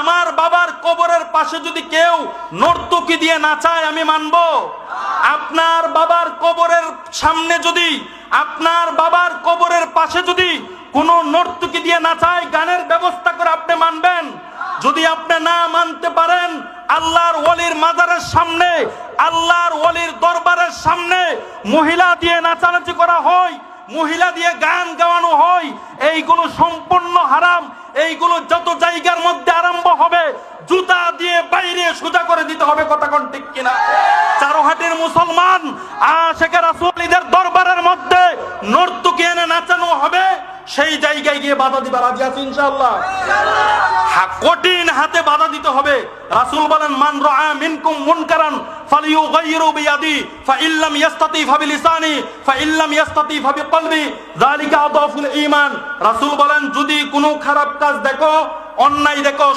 আমার বাবার কবরের পাশে যদি কেউ নর্তকি দিয়ে নাচায়, আমি মানব। আপনার বাবার কবরের সামনে যদি, আপনার বাবার কবরের পাশে যদি কোনো নর্তকি দিয়ে নাচায়, গানের ব্যবস্থা করে আপনি মানবেন। যদি আপনি না মানতে পারেন, আল্লাহর ওলির মাজারের সামনে, আল্লাহর ওলির দরবারের সামনে মহিলা দিয়ে নাচানাচি করা হয়, মহিলা দিয়ে গান গাওয়ানো হয়, এইগুলো সম্পূর্ণ হারাম। এইগুলো যত জায়গার মধ্যে আরম্ভ হবে, জুতা দিয়ে বাইরে সোজা করে দিতে হবে, কথা কোন ঠিক কিনা? চারোহাটের মুসলমান আশেখা দরবারের মধ্যে নর্তুকে এনে নাচানো হবে, সেই জায়গায় গিয়ে বাধা দিবার আজ আছে ইনশাআল্লাহ? হা- কঠিন হাতে বাধা দিতে হবে। রাসূল বলেন, মান রাআ মিনকুম মুনকারান ফালিয়ুগাইয়িরু বিয়াদি, ফাইল্লাম ইয়াস্তাতি ফাবিলিসানি ফাইল্লাম ইয়াস্তাতি ফাবিকলবি যালিকা আদাফুল ঈমান। রাসূল বলেন, যদি কোনো খারাপ কাজ দেখো, অন্যায় দেখো